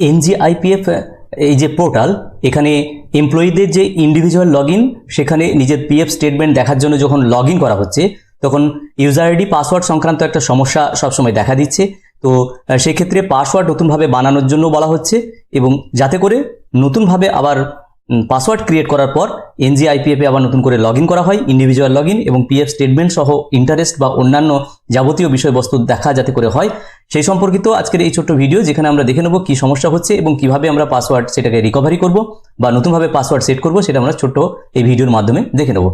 NGIPF এই যে portal, এখানে এমপ্লয়ীদের যে ইন্ডিভিজুয়াল লগ সেখানে নিজের পিএফ স্টেটমেন্ট দেখার জন্য যখন লগ করা হচ্ছে, তখন ইউজার আইডি পাসওয়ার্ড সংক্রান্ত একটা সমস্যা সবসময় দেখা দিচ্ছে। তো সেক্ষেত্রে পাসওয়ার্ড নতুনভাবে বানানোর জন্য বলা হচ্ছে এবং যাতে করে নতুনভাবে আবার পাসওয়ার্ড ক্রিয়েট করার পর এনজিআইপিএফে আবার নতুন করে লগ করা হয় ইন্ডিভিজুয়াল লগ এবং পিএফ স্টেটমেন্ট সহ ইন্টারেস্ট বা অন্যান্য যাবতীয় বিষয়বস্তু দেখা যাতে করে হয়। সেই সম্পর্কিত আজকের এই ছোট্ট ভিডিও যেখানে আমরা দেখে নেব কি সমস্যা হচ্ছে এবং কীভাবে আমরা পাসওয়ার্ড সেটাকে রিকভারি করব বা নতুনভাবে পাসওয়ার্ড সেট করব সেটা আমরা ছোট্ট এই ভিডিওর মাধ্যমে দেখে নেব।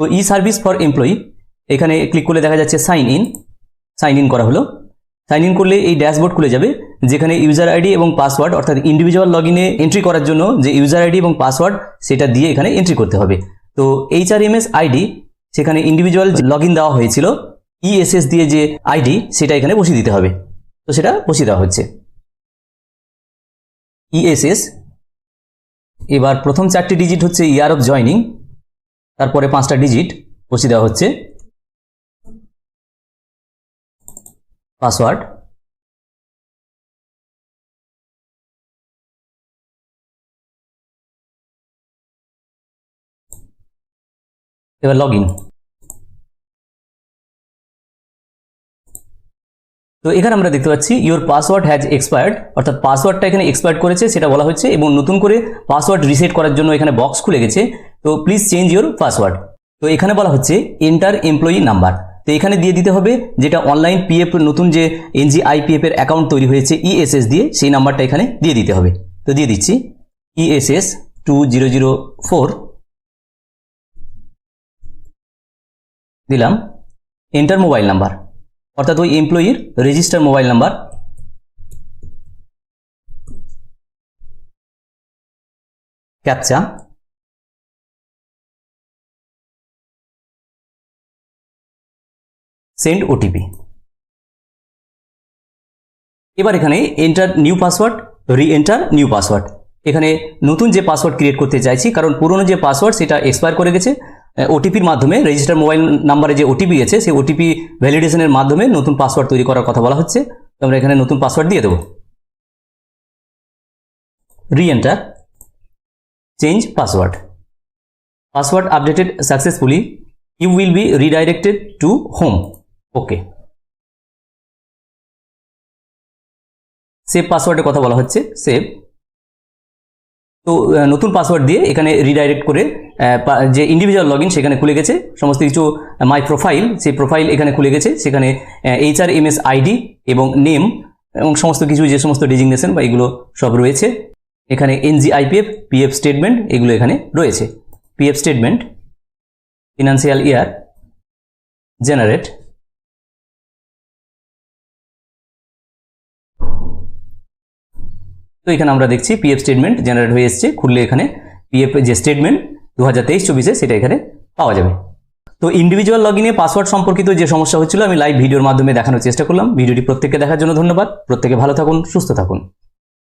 তো ই সার্ভিস ফর এমপ্লয়ি এখানে ক্লিক করলে দেখা যাচ্ছে সাইন ইন সাইন ইন করা হলো। সাইন ইন করলে এই ড্যাশবোর্ড খুলে যাবে, যেখানে ইউজার আইডি এবং পাসওয়ার্ড অর্থাৎ ইন্ডিভিজুয়াল লগ ইনে এন্ট্রি করার জন্য যে ইউজার আইডি এবং পাসওয়ার্ড সেটা দিয়ে এখানে এন্ট্রি করতে হবে। তো H R M S ID সেখানে ইন্ডিভিজুয়াল লগ ইন দেওয়া হয়েছিল ইএসএস দিয়ে যে আইডি সেটা এখানে বসিয়ে দিতে হবে। তো সেটা বসিয়ে দেওয়া হচ্ছে। ইএসএস এবার প্রথম চারটি ডিজিট হচ্ছে ইয়ার অফ জয়নিং তারপরে পাঁচটা ডিজিট বসিয়ে দেওয়া হচ্ছে। পাসওয়ার্ড এবার লগ ইন তো এখানে আমরা দেখতে পাচ্ছি ইওর পাসওয়ার্ড হ্যাজ এক্সপায়ার্ড অর্থাৎ পাসওয়ার্ডটা এখানে এক্সপায়ার্ড করেছে, সেটা বলা হচ্ছে, এবং নতুন করে পাসওয়ার্ড রিসেট করার জন্য এখানে বক্স খুলে গেছে, তো প্লিজ চেঞ্জ ইওর পাসওয়ার্ড তো এখানে বলা হচ্ছে এন্টার এমপ্লয়ি নাম্বার তো এখানে দিয়ে দিতে হবে যেটা অনলাইন পিএফ নতুন যে এনজি আইপিএফ এর অ্যাকাউন্ট তৈরি হয়েছে ইএসএস দিয়ে, সেই নাম্বারটা এখানে দিয়ে দিতে হবে। তো দিয়ে দিচ্ছি ESS two zero zero four দিলাম। এন্টার মোবাইল নাম্বার অর্থাৎ ওই এমপ্লয়ির register mobile number captcha send OTP এবার এখানে enter new password re enter new password এখানে নতুন যে পাসওয়ার্ড ক্রিয়েট করতে চাইছি, কারণ পুরনো যে পাসওয়ার্ড সেটা এক্সপায়ার করে গেছে। ওটিপির মাধ্যমে রেজিস্টার মোবাইল নাম্বারে যে ওটিপি আছে, সেই ওটিপি ভ্যালিডেশনের মাধ্যমে নতুন পাসওয়ার্ড তৈরি করার কথা বলা হচ্ছে। আমরা এখানে নতুন পাসওয়ার্ড দিয়ে দেবো। Re enter change password password updated successfully you will be redirected to home okay save পাসওয়ার্ডের কথা বলা হচ্ছে। সেভ তো নতুন পাসওয়ার্ড দিয়ে এখানে রিডাইরেক্ট করে যে ইন্ডিভিজুয়াল লগ সেখানে খুলে গেছে। সমস্ত কিছু মাই প্রোফাইল সেই প্রোফাইল এখানে খুলে গেছে। সেখানে H R M S ID এবং নেম এবং সমস্ত কিছু, যে সমস্ত ডিজিগনেশন বা এগুলো সব রয়েছে। এখানে এনজি আইপিএফ পিএফ স্টেটমেন্ট এগুলো এখানে রয়েছে। PF statement financial year generate তো এখানে আমরা দেখছি পিএফ স্টেটমেন্ট জেনারেট হয়ে এসেছে। খুললে এখানে পিএফ যে স্টেটমেন্ট দু হাজার তেইশ চব্বিশে সেটা এখানে পাওয়া যাবে। তো ইন্ডিভিজুয়াল লগ ইনে পাসওয়ার্ড সম্পর্কিত যে সমস্যা হচ্ছিল, আমি লাইভ ভিডিওর মাধ্যমে দেখানোর চেষ্টা করলাম। ভিডিওটি প্রত্যেককে দেখার জন্য ধন্যবাদ। প্রত্যেকে ভালো থাকুন, সুস্থ থাকুন।